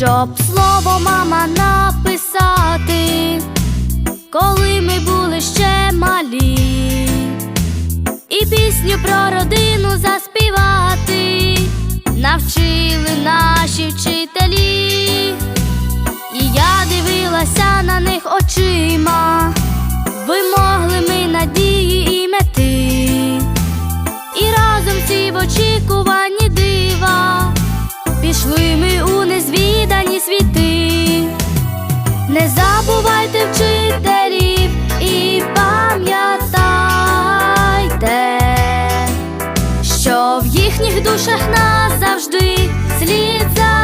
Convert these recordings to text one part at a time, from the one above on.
щоб слово мама написати, коли ми були ще малі, і пісню про родину заспівати, навчили наші не забувайте вчителів і пам'ятайте, що в їхніх душах назавжди слід залишаєте.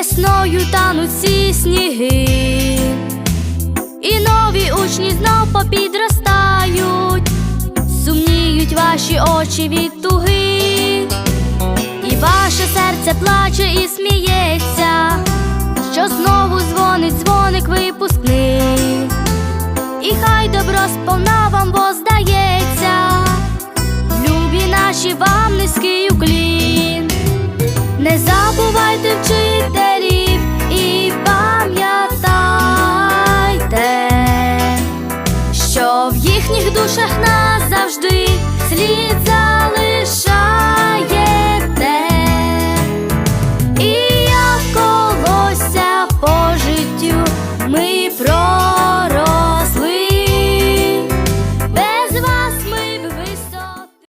Весною тануть всі сніги, і нові учні знов попідростають, сумніють ваші очі від туги, і ваше серце плаче і сміється що знову дзвонить дзвоник випускний, і хай добро сповна вам воздається, любі наші вам низький уклін, не забувайте вчителів і пам'ятайте, що в їхніх душах назавжди слід за.